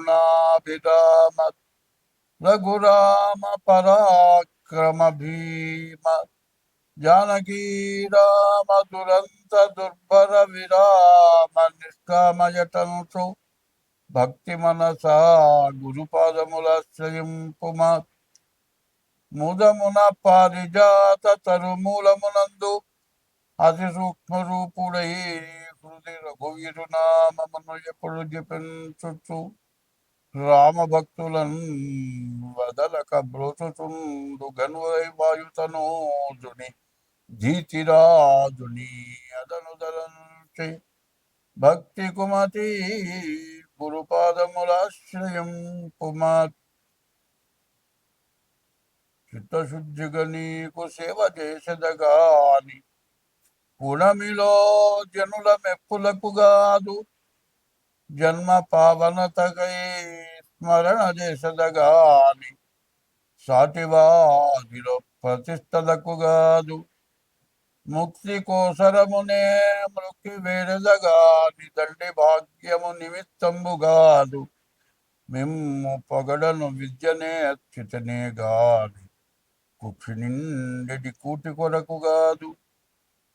రామగుణాభిరామ రఘురామ పరాక్రమ భీమ జానకీ రామ దురంత దుర్భర విరామ నిష్కామయటంసు భక్తి మనసా గురుపాదములాశ్రయింపుమా ముదమున పారిజాత తరుమూలమునందు అతి సూక్ష్మ రూపుడై హృది రఘువీరు నామమును ఎప్పుడు జపించుచు రామ భక్తులను వదలక బ్రోచుచుండు గనువై వాయుతనోజుని జీతిరాజుని అదనుదలంచి భక్తి కుమతి గురుపాదములాశ్రయం కుమార్. చిత్తశుద్ధిగా నీకు సేవ చేసేదగాని గుణమిలో జనుల మెప్పులకు గాదు. జన్మ పావనతకై స్మరణ చేసదగాని సాటివాదిలో ప్రతిష్టలకు గాదు. ముక్తి కోసరమునే మృక్కి వేరదగాని దండి భాగ్యము నిమిత్తంబు గాదు. మిమ్ము పొగడను విద్యనే అచ్యుతనే గాని కుక్షి నిండెడి కూటి కొరకు గాదు.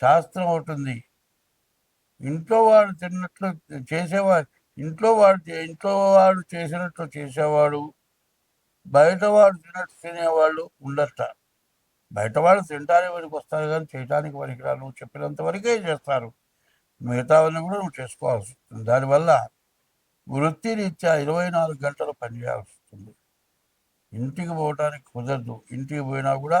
శాస్త్రం ఒకటి ఇంట్లో వాడు తిన్నట్లు చేసేవాడు ఇంట్లో వాడు ఇంట్లో వాడు చేసినట్లు చేసేవాడు బయట వాడు తిన్నట్టు తినేవాళ్ళు ఉండట బయట వాళ్ళు తినడానికి వరకు వస్తారు కానీ చేయడానికి పనికిరా నువ్వు చెప్పినంత వరకే చేస్తారు. మిగతావన్నీ కూడా నువ్వు చేసుకోవాల్సి వస్తుంది. దానివల్ల వృత్తి రీత్యా ఇరవై నాలుగు గంటలు పనిచేయాల్సి వస్తుంది. ఇంటికి పోవటానికి కుదరదు. ఇంటికి పోయినా కూడా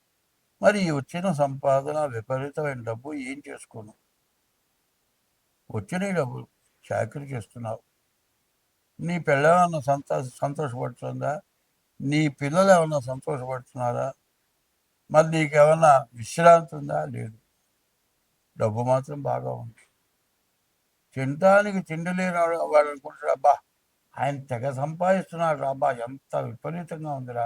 మరి వచ్చిన సంపాదన విపరీతమైన డబ్బు ఏం చేసుకోను వచ్చిన డబ్బు చాకరీ చేస్తున్నావు. నీ పిల్లలేమన్నా సంతోష సంతోషపడుతుందా నీ పిల్లలు ఏమన్నా సంతోషపడుతున్నారా? మరి నీకేమన్నా విశ్రాంతి ఉందా? లేదు. డబ్బు మాత్రం బాగా ఉంది. తినడానికి తిండి లేని వాడు అనుకుంటాడు అబ్బా ఆయన తెగ సంపాదిస్తున్నాడు అబ్బా ఎంత విపరీతంగా ఉందిరా.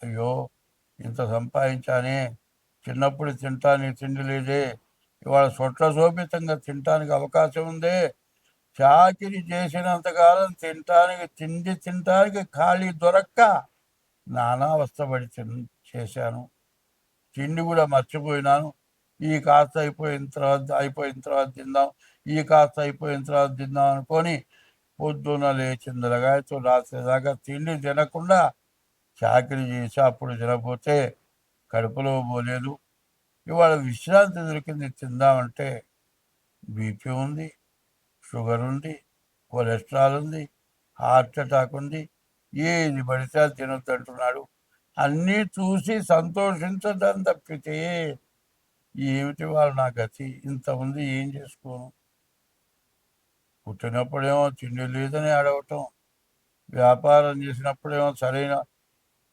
అయ్యో ఇంత సంపాదించానే చిన్నప్పుడు తింటానికి తిండి లేదే. ఇవాళ సొట్ల శోభితంగా తినటానికి అవకాశం ఉందే. చాకిరి చేసినంతకాలం తినటానికి తిండి తినటానికి ఖాళీ దొరక్క. నానా అవస్థపడి తిన్ చేశాను. తిండి కూడా మర్చిపోయినాను. ఈ కాస్త అయిపోయిన తర్వాత అయిపోయిన తర్వాత తిందాం ఈ కాస్త అయిపోయిన తర్వాత తిందాం అనుకొని పొద్దున లేచిన రగాయతో రాత్రి దాకా తిండి తినకుండా చాకరీ చేసి అప్పుడు తినకపోతే కడుపులో పోలేదు. ఇవాళ విశ్రాంతి దొరికింది తిందామంటే బీపీ ఉంది షుగర్ ఉంది కొలెస్ట్రాల్ ఉంది హార్ట్ అటాక్ ఉంది ఏది పడితే అది అన్నీ చూసి సంతోషించడం తప్పితే ఏమిటి వాళ్ళు నా గతి? ఇంత ఉంది ఏం చేసుకోను? పుట్టినప్పుడేమో తిండి లేదని అడగటం వ్యాపారం చేసినప్పుడేమో సరైన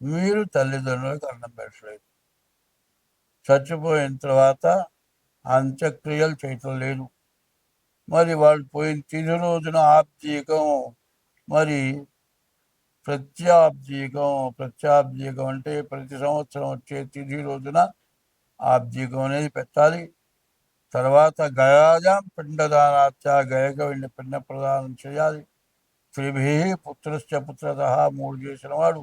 మీరు తల్లిదండ్రులకు అన్నం పెట్టలేదు. చచ్చిపోయిన తర్వాత అంత్యక్రియలు చేయటం లేదు. మరి వాళ్ళు పోయిన తిది రోజున ఆబ్దీకం మరి ప్రత్యాబ్దీకం ప్రత్యాబ్దీకం అంటే ప్రతి సంవత్సరం వచ్చే తిథి రోజున ఆబ్దీకం అనేది పెట్టాలి. తర్వాత గయాజాం పిండదానాత్య గయక వెండి పిండ ప్రదానం చేయాలి. త్రిభి పుత్రశ్చ పుత్రత మూడు చేసిన వాడు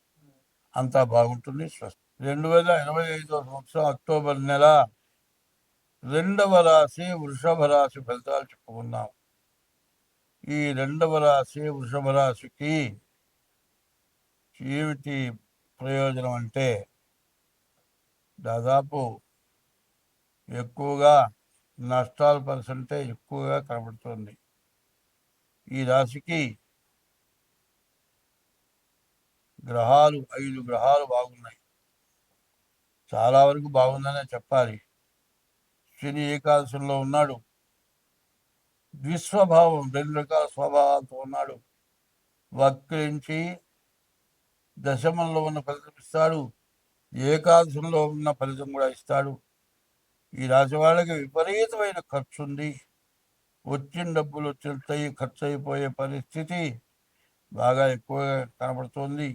అంతా బాగుంటుంది. స్వస్థ రెండు వేల ఇరవై ఐదో సంవత్సరం అక్టోబర్ నెల రెండవ రాశి వృషభ రాశి ఫలితాలు చెప్పుకున్నాం ఈ రెండవ రాశి వృషభ రాశికి ఏమిటి ప్రయోజనం అంటే దాదాపు ఎక్కువగా నష్టాల పర్సంటేజ్ ఎక్కువగా కనబడుతుంది. ఈ రాశికి గ్రహాలు ఐదు గ్రహాలు బాగున్నాయి చాలా వరకు బాగుందనే చెప్పాలి శని ఏకాదశంలో ఉన్నాడు ద్విస్వభావం రెండు రకాల స్వభావాలతో ఉన్నాడు వక్రించి దశమంలో ఉన్న ఫలితం ఇస్తాడు ఏకాదశంలో ఉన్న ఫలితం కూడా ఇస్తాడు ఈ రాశి వాళ్ళకి విపరీతమైన ఖర్చు ఉంది వచ్చిన డబ్బులు వచ్చినట్టు ఖర్చు అయిపోయే పరిస్థితి బాగా ఎక్కువగా కనబడుతోంది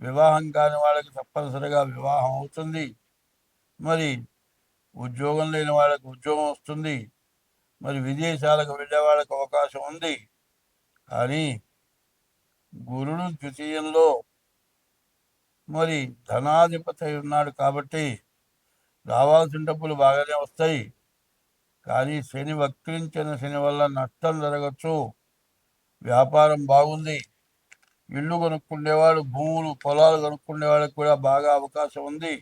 వివాహం కాని వాళ్ళకి తప్పనిసరిగా వివాహం అవుతుంది. మరి ఉద్యోగం లేని వాళ్ళకి ఉద్యోగం వస్తుంది. మరి విదేశాలకు వెళ్ళే వాళ్ళకి అవకాశం ఉంది. కానీ గురుడు ద్వితీయంలో మరి ధనాధిపతి ఉన్నాడు కాబట్టి రావాల్సిన డబ్బులు బాగానే వస్తాయి. కానీ శని వక్రించిన శని వల్ల నష్టం జరగచ్చు. వ్యాపారం బాగుంది. ఇల్లు కొనుక్కునేవాడు భూములు పొలాలు కొనుక్కునే వాళ్ళకి కూడా బాగా అవకాశం ఉంది.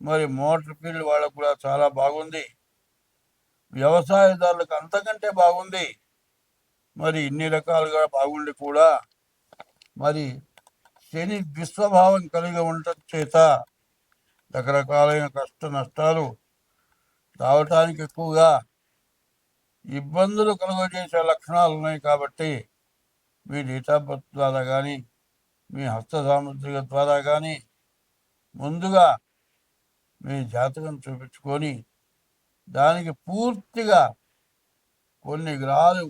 మరి మోటార్ ఫీల్డ్ వాళ్ళకు కూడా చాలా బాగుంది. వ్యవసాయదారులకు అంతకంటే బాగుంది. మరి ఇన్ని రకాలుగా బాగుండి కూడా. మరి శని విశ్వభావం కలిగి ఉండటం చేత రకరకాలైన కష్ట నష్టాలు రావటానికి ఎక్కువగా ఇబ్బందులు కలుగజేసే లక్షణాలు ఉన్నాయి కాబట్టి మీ డేటాబర్త్ ద్వారా కానీ మీ హస్త సాముద్రిక ద్వారా కానీ ముందుగా మీ జాతకం చూపించుకొని దానికి పూర్తిగా కొన్ని గ్రహాలు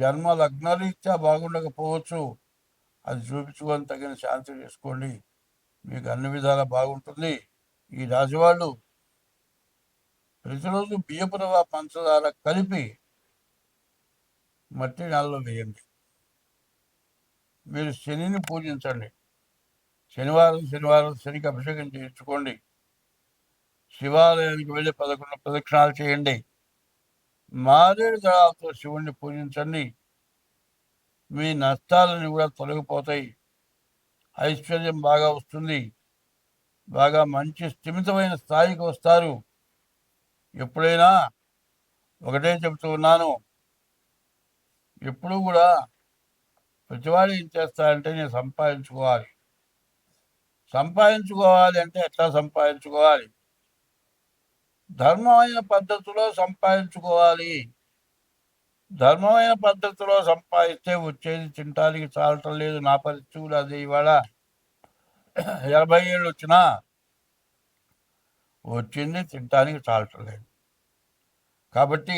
జన్మ లగ్నరీత్యా బాగుండకపోవచ్చు. అది చూపించుకొని తగిన శాంతి చేసుకోండి మీకు అన్ని విధాలా బాగుంటుంది. ఈ రాశి వాళ్ళు ప్రతిరోజు బియ్యపురవ పంచదార కలిపి మట్టి నెలలో వేయండి. మీరు శనిని పూజించండి. శనివారం శనివారం శనికి అభిషేకం చేయించుకోండి. శివాలయానికి వెళ్ళి పదకొండు ప్రదక్షిణాలు చేయండి. మారేడు దళాలతో శివుణ్ణి పూజించండి. మీ నష్టాలని కూడా తొలగిపోతాయి. ఐశ్వర్యం బాగా వస్తుంది. బాగా మంచి స్థిమితమైన స్థాయికి వస్తారు. ఎప్పుడైనా ఒకటే చెబుతూ ఉన్నాను. ఎప్పుడు కూడా ప్రతివాడు ఏం చేస్తాడంటే నేను సంపాదించుకోవాలి. సంపాదించుకోవాలి అంటే ఎట్లా సంపాదించుకోవాలి? ధర్మమైన పద్ధతిలో సంపాదించుకోవాలి. ధర్మమైన పద్ధతిలో సంపాదిస్తే వచ్చేది తింటానికి చాలటం లేదు. నా పరిస్థితులు అది అదే ఇవాళ. ఎనభై ఏళ్ళు వచ్చినా వచ్చింది తినటానికి చాలటం లేదు. కాబట్టి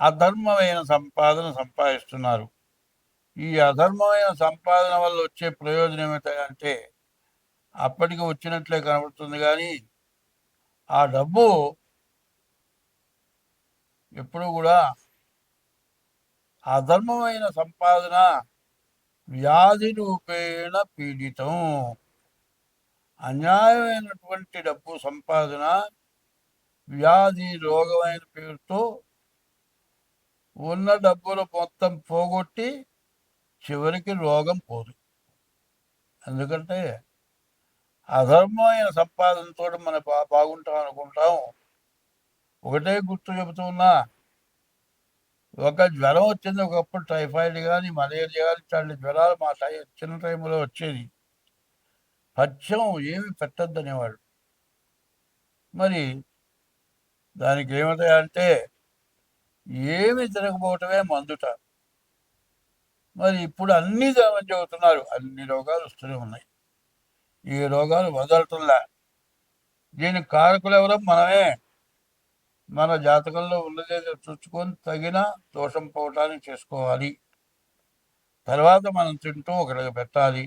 అధర్మమైన సంపాదన సంపాదిస్తున్నారు. ఈ అధర్మమైన సంపాదన వల్ల వచ్చే ప్రయోజనం ఏమిటంటే అప్పటికి వచ్చినట్లే కనబడుతుంది కానీ ఆ డబ్బు ఎప్పుడు కూడా అధర్మమైన సంపాదన వ్యాధి రూపేణ పీడితం. అన్యాయమైనటువంటి డబ్బు సంపాదన వ్యాధి రోగమైన పేరుతో ఉన్న డబ్బులు మొత్తం పోగొట్టి చివరికి రోగం పోదు. ఎందుకంటే అధర్మమైన సంపాదనతో మన బా బాగుంటాం అనుకుంటాం. ఒకటే గుర్తు చెబుతున్నా ఒక జ్వరం వచ్చింది ఒకప్పుడు టైఫాయిడ్ కానీ మలేరియా కానీ ఇట్లాంటి జ్వరాలు మా టై చిన్న టైంలో వచ్చేది. పథ్యం ఏమి పెట్టద్దనేవాడు మరి దానికి ఏమిటాయంటే ఏమి తినకపోవటమే మందుట. మరి ఇప్పుడు అన్ని చెబుతున్నారు. అన్ని రోగాలు వస్తూనే ఉన్నాయి. ఈ రోగాలు వదలటంలా. దీనికి కారకులు ఎవరో మనమే. మన జాతకంలో ఉన్నదేదో చూసుకొని తగిన దోషం పోవటానికి చేసుకోవాలి. తర్వాత మనం తింటూ ఒకరికి పెట్టాలి.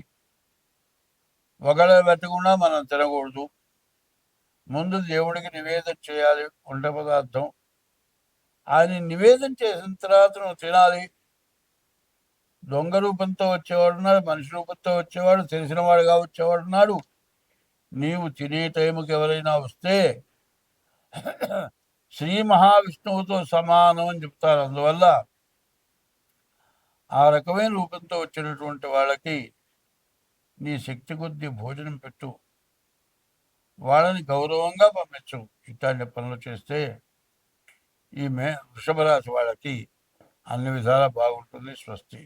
ఒకళ్ళ పెట్టకుండా మనం తినకూడదు. ముందు దేవుడికి నివేదన చేయాలి. వంట పదార్థం. ఆయన నివేదన చేసిన తర్వాత నువ్వు తినాలి. దొంగ రూపంతో వచ్చేవాడు ఉన్నాడు మనిషి రూపంతో వచ్చేవాడు తెలిసిన వాడుగా వచ్చేవాడు ఉన్నాడు. నీవు తినే టైంకి ఎవరైనా వస్తే శ్రీ మహావిష్ణువుతో సమానం అని చెప్తారు. అందువల్ల ఆ రకమైన రూపంతో వచ్చినటువంటి వాళ్ళకి నీ శక్తి కొద్దీ భోజనం పెట్టు. వాళ్ళని గౌరవంగా పంపించు. ఇట్లాంటి పనులు చేస్తే ఈ మే వృషభ రాశి వాళ్ళకి అన్ని విధాలా బాగుంటుంది స్వస్తి.